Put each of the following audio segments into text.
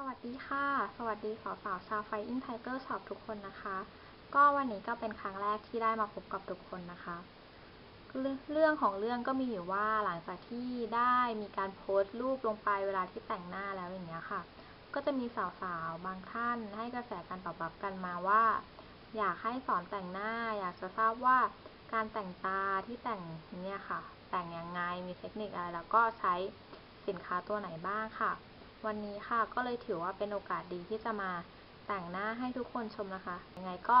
สวัสดีค่ะ สวัสดีสาวสาวชาวไฟอินไทเกอร์ชอปทุกคนนะคะ ก็วันนี้ก็เป็นครั้งแรกที่ได้มาพบกับทุกคนนะคะ เรื่องของเรื่องก็มีอยู่ว่าหลังจากที่ได้มีการโพสต์รูปลงไปเวลาที่แต่งหน้าแล้วอย่างเงี้ยค่ะ ก็จะมีสาวๆบางท่านให้กระแสการตอบรับกันมาว่า อยากให้สอนแต่งหน้า อยากจะทราบว่าการแต่งตาที่แต่งเนี่ยค่ะ แต่งยังไงมีเทคนิคอะไรแล้วก็ใช้สินค้าตัวไหนบ้างค่ะ วันนี้ค่ะก็เลยถือว่าเป็นโอกาสดีที่จะมาแต่งหน้าให้ทุกคนชมนะคะ ยังไงก็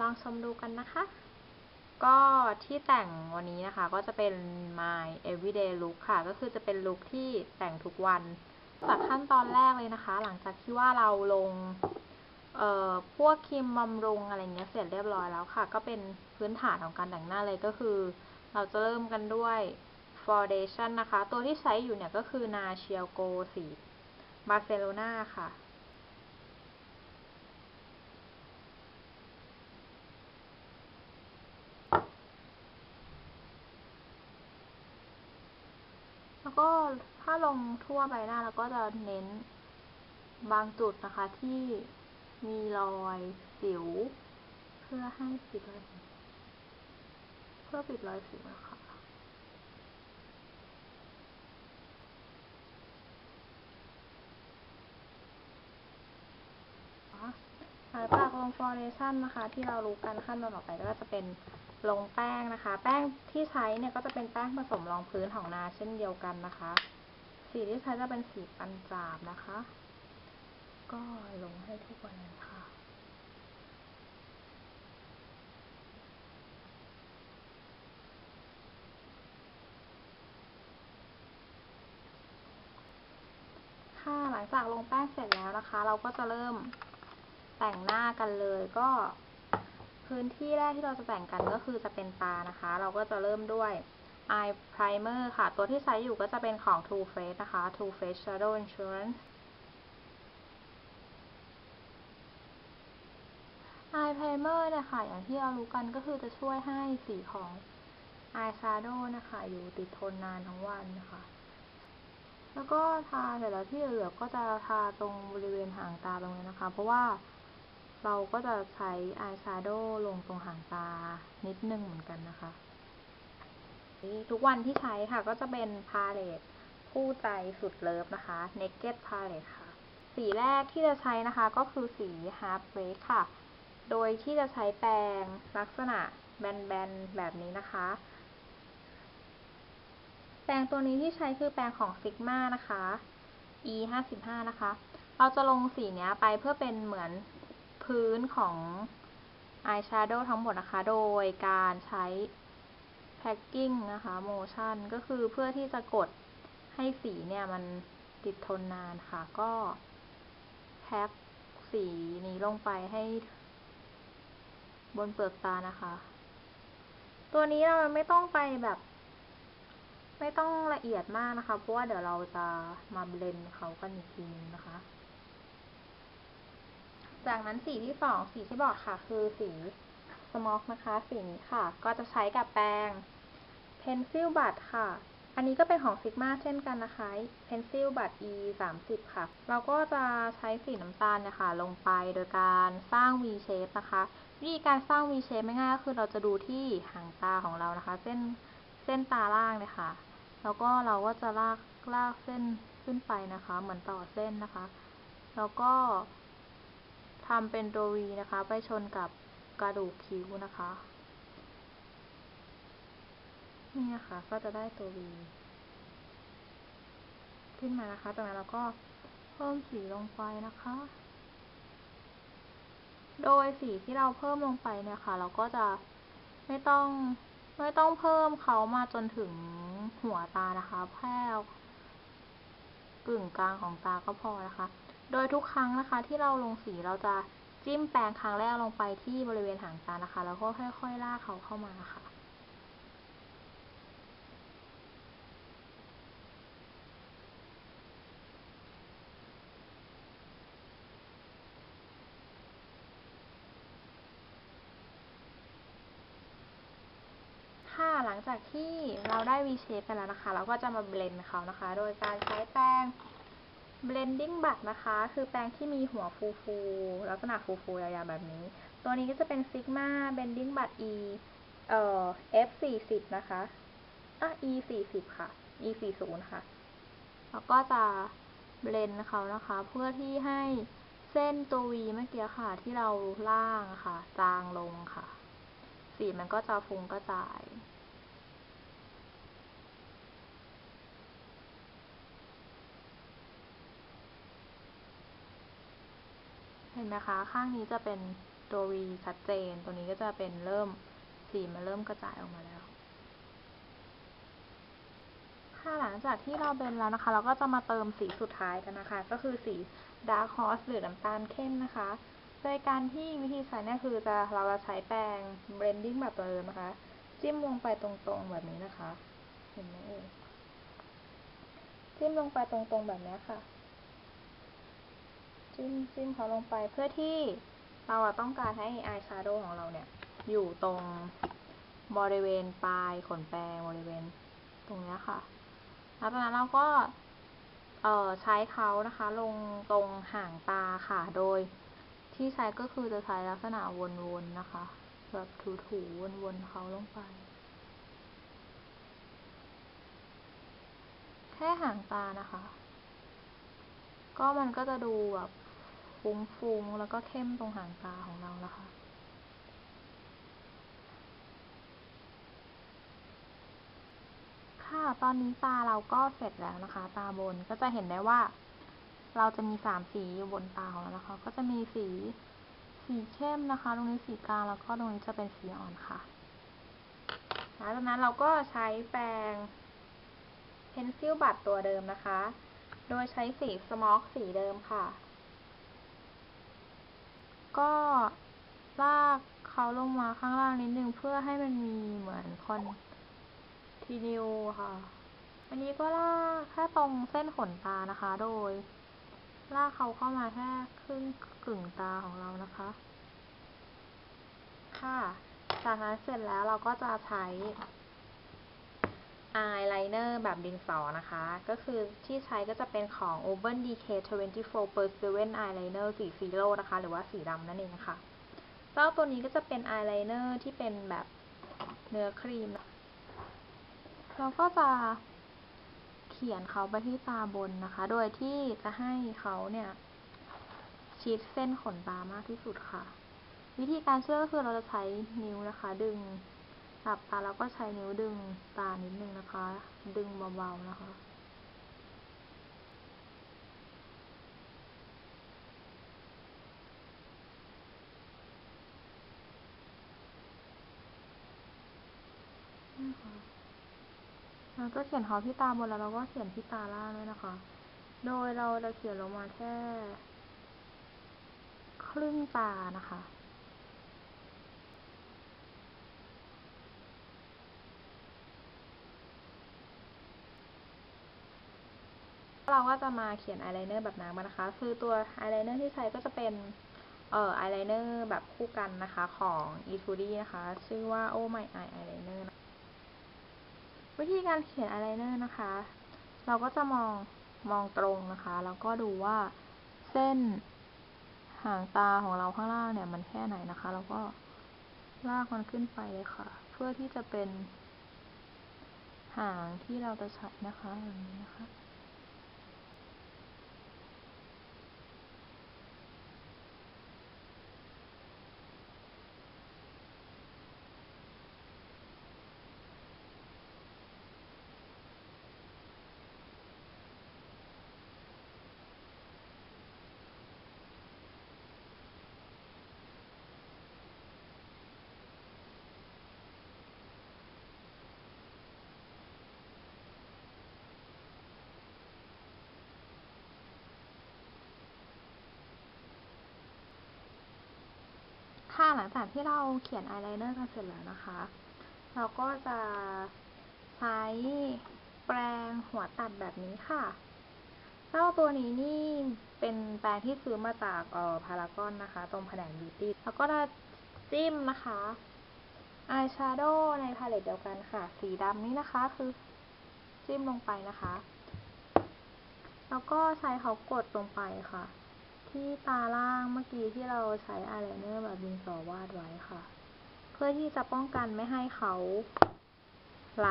ลองชมดูกันนะคะ ก็ที่แต่งวันนี้นะคะ ก็จะเป็น my everyday look ค่ะ ก็คือจะเป็นลุคที่แต่งทุกวัน จากขั้นตอนแรกเลยนะคะ หลังจากที่ว่าเราลงเอ่อพวกครีมบำรุงอะไรเงี้ยเสร็จเรียบร้อยแล้วค่ะ ก็เป็นพื้นฐานของการแต่งหน้าเลยก็คือ เราจะเริ่มกันด้วย foundation นะคะ ตัวที่ใช้อยู่เนี่ยก็คือนาเชียลโกสี บาร์เซโลนาค่ะแล้วก็ถ้าลงทั่วใบหน้าเราก็จะเน้นบางจุดนะคะที่มีรอยสิว เพื่อให้ปิดรอยเพื่อปิดรอยสิวนะคะ หลังจากลงฟอร์เรชั่นนะคะ ที่เรารู้กันขั้นตอนต่อไปก็จะเป็นลงแป้งนะคะ แป้งที่ใช้เนี่ยก็จะเป็นแป้งผสมรองพื้นของนาเช่นเดียวกันนะคะ สีที่ใช้จะเป็นสีปันจาบนะคะ ก็ลงให้ทุกวันเลยค่ะค่ะหลังจากลงแป้งเสร็จแล้วนะคะ เราก็จะเริ่ม แต่งหน้ากันเลยก็พื้นที่แรกที่เราจะแต่งกันก็คือจะเป็นตานะคะ เราก็จะเริ่มด้วย eye primer ค่ะ ตัวที่ใช้อยู่ก็จะเป็นของ Too Faced นะคะ Too Faced Shadow Insurance eye primer เนี่ยค่ะอย่างที่เรารู้กันก็คือจะช่วยให้สีของ eye shadow นะคะ อยู่ติดทนนานทั้งวันนะคะ แล้วก็ทาเสร็จแล้วที่เหลือก็จะทาตรงบริเวณหางตาตรงนี้นะคะ เพราะว่า เราก็จะใช้อายแชโดว์ลงตรงหางตานิดนึงเหมือนกันนะคะ ทุกวันที่ใช้ค่ะก็จะเป็นพาเลตคู่ใจสุดเลิฟนะคะ Naked Palette ค่ะ สีแรกที่จะใช้นะคะก็คือสี Half Break ค่ะ โดยที่จะใช้แปรงลักษณะแบนๆ แบบนี้นะคะ แปรงตัวนี้ที่ใช้คือแปรงของ Sigma นะคะ E 5 5 นะคะ เราจะลงสีเนี้ยไปเพื่อเป็นเหมือน พื้นของ eyeshadow ทั้งหมดนะคะ โดยการใช้ packing นะคะ motion ก็คือเพื่อที่จะกดให้สีเนี่ยมันติดทนนานค่ะ ก็แพ็คสีนี้ลงไปให้บนเปลือกตานะคะ ตัวนี้เราไม่ต้องไปแบบ ไม่ต้องละเอียดมากนะคะ เพราะว่าเดี๋ยวเราจะมาเบลนเขากันอีกทีนึงนะคะ จากนั้นสีที่สองสีที่บอกค่ะ คือสีสมอกนะคะสีนี้ค่ะ ก็จะใช้กับแปรง Pencil Butt ค่ะ อันนี้ก็เป็นของ Sigma เช่นกันนะคะ Pencil Butt E 3 0ค่ะ เราก็จะใช้สีน้ำตาลนะคะลงไปโดยการสร้าง V shape นะคะวิธีการสร้าง V shape ไม่ง่ายก็คือเราจะดูที่หางตาของเรานะคะ เส้นเส้นตาล่างเนี่ยค่ะแล้วก็เราก็จะลากลากเส้นขึ้นไปนะคะ เหมือนต่อเส้นนะคะ แล้วก็ ทำเป็นตัว V นะคะ ไปชนกับกระดูกคิ้วนะคะ นี่นะคะก็จะได้ตัว V ขึ้นมานะคะ จากนั้นเราก็เพิ่มสีลงไปนะคะ โดยสีที่เราเพิ่มลงไปเนี่ยค่ะ เราก็จะไม่ต้องไม่ต้องเพิ่มเขามาจนถึงหัวตานะคะ แค่กึ่งกลางของตาก็พอนะคะ โดยทุกครั้งนะคะ ที่เราลงสีเราจะจิ้มแปรงครั้งแรกลงไปที่บริเวณหางตานะคะ แล้วก็ค่อยๆลากเขาเข้ามาค่ะค่ะหลังจากที่เราได้ V shape กันแล้วนะคะ เราก็จะมาเบลนด์เขานะคะ โดยการใช้แป้ง blending brush นะคะ คือแปรงที่มีหัวฟูฟูๆลักษณะฟูฟูๆยาวๆแบบนี้ ตัวนี้ก็จะเป็น Sigma blending brush E เอ่อ F 4 0นะคะอะ E 4 0ค่ะ E 4 0ค่ะ แล้วก็จะเบลนเขานะคะ เพื่อที่ให้เส้นตัว V เมื่อกี้ค่ะ ที่เราล่างค่ะ จางลงค่ะ สีมันก็จะฟุ้งกระจาย ห็นไหมคะ ข้างนี้จะเป็นตัว V ชัดเจน ตัวนี้ก็จะเป็นเริ่มสีมันเริ่มกระจายออกมาแล้ว ค่ะหลังจากที่เราเบนแล้วนะคะ เราก็จะมาเติมสีสุดท้ายกันนะคะ ก็คือสี Dark Horse หรือน้ำตาลเข้มนะคะ โดยการที่วิธีใช้เนี่ยคือจะเราจะใช้แปรง blending แบบเดิมนะคะ จิ้มลงไปตรงๆแบบนี้นะคะ เห็นไหมเอ่ยจิ้มลงไปตรงๆแบบนี้ค่ะ จิ้มจิ้มเขาลงไปเพื่อที่เราต้องการให้อายแชโดว์ของเราเนี่ย อยู่ตรงบริเวณปลายขนแปรงบริเวณตรงนี้ค่ะ แล้วจากนั้นเราก็ใช้เขานะคะ ลงตรงห่างตาค่ะ โดยที่ใช้ก็คือจะใช้ลักษณะวนๆนะคะ แบบถูๆวนๆเขาลงไป แค่ห่างตานะคะ ก็มันก็จะดูแบบ ฟุ้งๆ แล้วก็เข้มตรงหางตาของเรานะคะ ค่ะ ตอนนี้ตาเราก็เสร็จแล้วนะคะ ตาบนก็จะเห็นได้ว่า เราจะมีสามสีอยู่บนตาของเรานะคะ ก็จะมีสีสีเข้มนะคะ ตรงนี้สีกลางแล้วก็ตรงนี้จะเป็นสีอ่อนค่ะหลังจากนั้นเราก็ใช้แปรง pencil บัตตัวเดิมนะคะ โดยใช้สีสมอกสีเดิมค่ะ ก็ลากเขาลงมาข้างล่างนิดนึงเพื่อให้มันมีเหมือนคอนทีนิวค่ะอันนี้ก็ลากแค่ตรงเส้นขนตานะคะ โดย ลากเขาเข้ามาแค่ครึ่งกึ่งตาของเรานะคะ ค่ะ จากนั้นเสร็จแล้วเราก็จะใช้ อายไลเนอร์แบบดินสอนะคะ ก็คือที่ใช้ก็จะเป็นของ Urban Decay 24 per 7 Eyeliner สีซีโร่นะคะ หรือว่าสีดำนั่นเองค่ะ เจ้าตัวนี้ก็จะเป็นอายไลเนอร์ที่เป็นแบบเนื้อครีม เราก็จะเขียนเขาไปที่ตาบนนะคะ โดยที่จะให้เขาเนี่ย ชิดเส้นขนตามากที่สุดค่ะ วิธีการช่วยก็คือเราจะใช้นิ้วนะคะ ดึง หลับตาแล้วก็ใช้นิ้วดึงตานิดนึงนะคะ ดึงเบาๆนะคะนี่ค่ะเราก็เขียนเขาที่ตาบนแล้วเราก็เขียนที่ตาล่างด้วยนะคะ โดยเราจะเขียนลงมาแค่ ครึ่งตานะคะ เราก็จะมาเขียนอายไลเนอร์แบบน้ำนะคะ คือตัวอายไลเนอร์ที่ใช้ก็จะเป็นเอ่ออายไลเนอร์แบบคู่กันนะคะของ e t u d y นะคะ ชื่อว่า Oh My Eye Eyeliner วิธีการเขียนอายไลเนอร์นะคะ เราก็จะมองมองตรงนะคะ แล้วก็ดูว่าเส้นหางตาของเราข้างล่างเนี่ยมันแค่ไหนนะคะ แล้วก็ลากมันขึ้นไปเลยค่ะ เพื่อที่จะเป็นหางที่เราจะใช้นะคะแบบนี้นะคะ หลังจากที่เราเขียนอายไลเนอร์กันเสร็จแล้วนะคะ เราก็จะใช้แปรงหัวตัดแบบนี้ค่ะเจ้าตัวนี้นี่เป็นแปรงที่ซื้อมาจากเอ่อพารากอนนะคะ ตรงแผนกบิวตี้ แล้วก็จะจิ้มนะคะอายแชโดว์ในพาเลตเดียวกันค่ะ สีดำนี้นะคะคือจิ้มลงไปนะคะ แล้วก็ใช้เขากดลงไปค่ะ ที่ตาล่างเมื่อกี้ที่เราใช้อายไลเนอร์แบบดินสอวาดไว้ค่ะ เพื่อที่จะป้องกันไม่ให้เขาไหล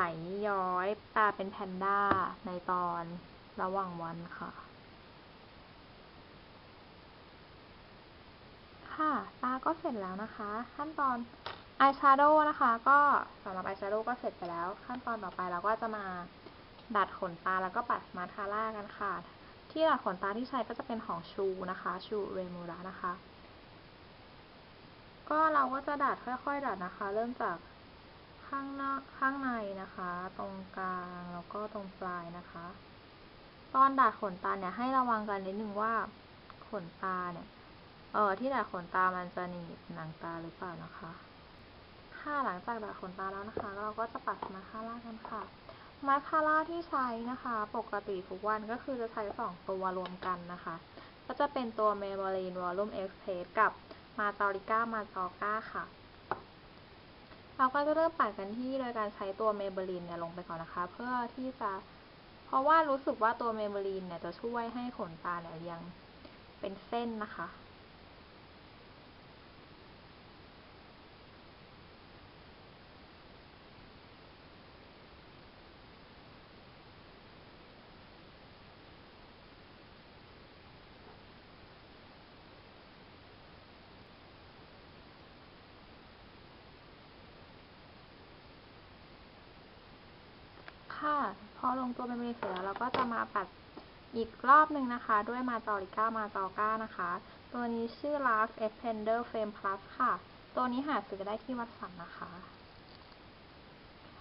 ย้อยตาเป็นแพนด้าในตอนระหว่างวันค่ะ ค่ะตาก็เสร็จแล้วนะคะ ขั้นตอนอายแชโดว์นะคะ ก็สำหรับอายแชโดว์ก็เสร็จไปแล้ว ขั้นตอนต่อไปเราก็จะมาดัดขนตาแล้วก็ปัดมาสคาร่ากันค่ะ ที่ดัดขนตาที่ใช้ก็จะเป็นของชูนะคะชูเรมูระนะคะ ก็เราก็จะดัดค่อยๆ ดัดนะคะ เริ่มจากข้างนข้างในนะคะ ตรงกลางแล้วก็ตรงปลายนะคะ ตอนดัดขนตาเนี่ยให้ระวังกันนิดนึงว่าขนตาเนี่ยเออที่ดัดขนตามันจะหนีบหนังตาหรือเปล่านะคะค่ะหลังจากดัดขนตาแล้วนะคะ เราก็จะปัดมาสคาร่ากันค่ะ มาสคาร่าที่ใช้นะคะ ปกติทุกวันก็คือจะใช้สองตัวรวมกันนะคะ ก็จะเป็นตัว Maybelline Volume Express กับมาจอริก้ามาจอก้าค่ะ เราก็จะเริ่มปัดกันที่โดยการใช้ตัว Maybelline เนี่ยลงไปก่อนนะคะ เพื่อที่จะ เพราะว่ารู้สึกว่าตัว Maybelline เนี่ยจะช่วยให้ขนตาเนี่ยเรียงเป็นเส้นนะคะ ค่ะ พอลงตัวเป็นเมเสร็จแล้วเราก็จะมาปัดอีกรอบหนึ่งนะคะ ด้วยมาจอริก้ามาจอก้านะคะ ตัวนี้ชื่อ Last Expander Frame Plus ค่ะ ตัวนี้หาซื้อได้ที่วัดสันนะคะ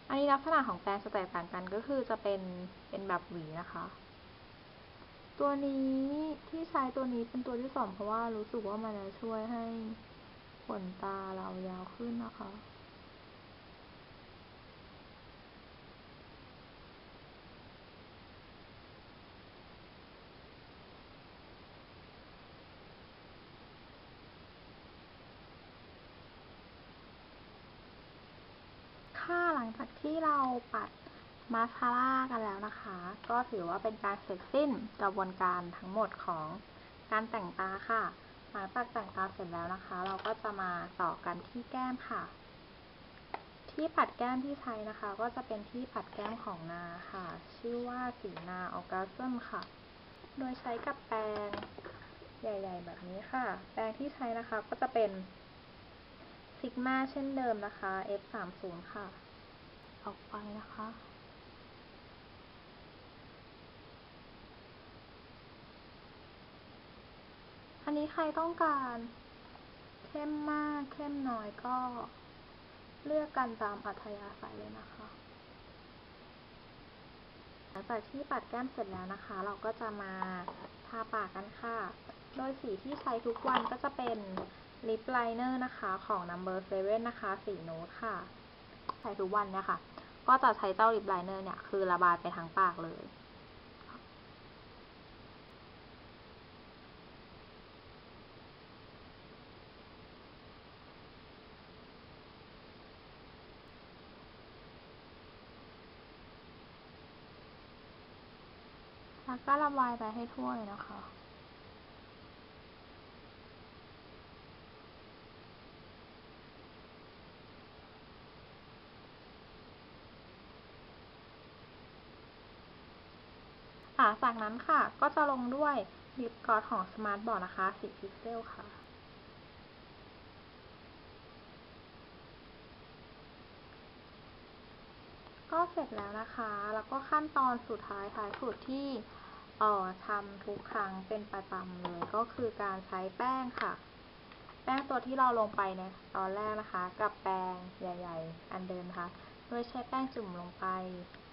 อันนี้ลักษณะของแปรงจะแตกต่างกันก็คือจะเป็นเป็นแบบหวีนะคะ ตัวนี้ที่ใช้ตัวนี้เป็นตัวที่สองเพราะว่ารู้สึกว่ามันจะช่วยให้ขนตาเรายาวขึ้นนะคะหลังจาก ที่เราปัดมาสคาร่ากันแล้วนะคะ ก็ถือว่าเป็นการเสร็จสิ้นกระบวนการทั้งหมดของการแต่งตาค่ะหลังจากแต่งตาเสร็จแล้วนะคะ เราก็จะมาต่อกันที่แก้มค่ะ ที่ปัดแก้มที่ใช้นะคะ ก็จะเป็นที่ปัดแก้มของนาค่ะ ชื่อว่าสีนาออกัสซึมค่ะ โดยใช้กับแปรงใหญ่ ๆ แบบนี้ค่ะ แปรงที่ใช้นะคะก็จะเป็นซิกมาเช่นเดิมนะคะ F30 ค่ะ ออกไปนะคะ อันนี้ใครต้องการเข้มมากเข้มน้อยก็เลือกกันตามอัธยาศัยเลยนะคะ หลังจากที่ปัดแก้มเสร็จแล้วนะคะ เราก็จะมาทาปากกันค่ะ โดยสีที่ใช้ทุกวันก็จะเป็นลิปไลเนอร์นะคะของ Number 7นะคะ สีนูดค่ะ ใช้ทุกวันเนี่ยค่ะ ก็จะใช้เจ้าลิปไลเนอร์เนี่ย คือระบายไปทั้งปากเลยแล้วก็ระบายไปให้ทั่วเลยนะคะ ค่ะ จากนั้นค่ะก็จะลงด้วยลิปกลอสของ Smart Board นะคะสีพิกเซลค่ะก็เสร็จแล้วนะคะ แล้วก็ขั้นตอนสุดท้ายท้ายสุดที่เอ่อทำทุกครั้งเป็นประจำเลย ก็คือการใช้แป้งค่ะ แป้งตัวที่เราลงไปในตอนแรกนะคะ กับแปรงใหญ่ ๆ อันเดิมนะคะ โดยใช้แป้งจุ่มลงไป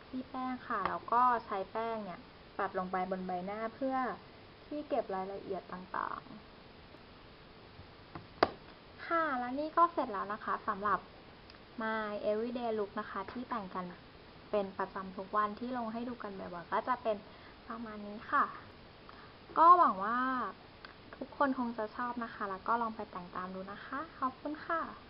ที่แป้งค่ะ แล้วก็ใช้แป้งเนี่ย ปัดลงไปบนใบหน้าเพื่อที่เก็บรายละเอียดต่างๆ ค่ะ และนี่ก็เสร็จแล้วนะคะสำหรับ My Everyday Look นะคะ ที่แต่งกันเป็นประจำทุกวันที่ลงให้ดูกันบ่อยๆก็จะเป็นประมาณนี้ค่ะ ก็หวังว่าทุกคนคงจะชอบนะคะ แล้วก็ลองไปแต่งตามดูนะคะ ขอบคุณค่ะ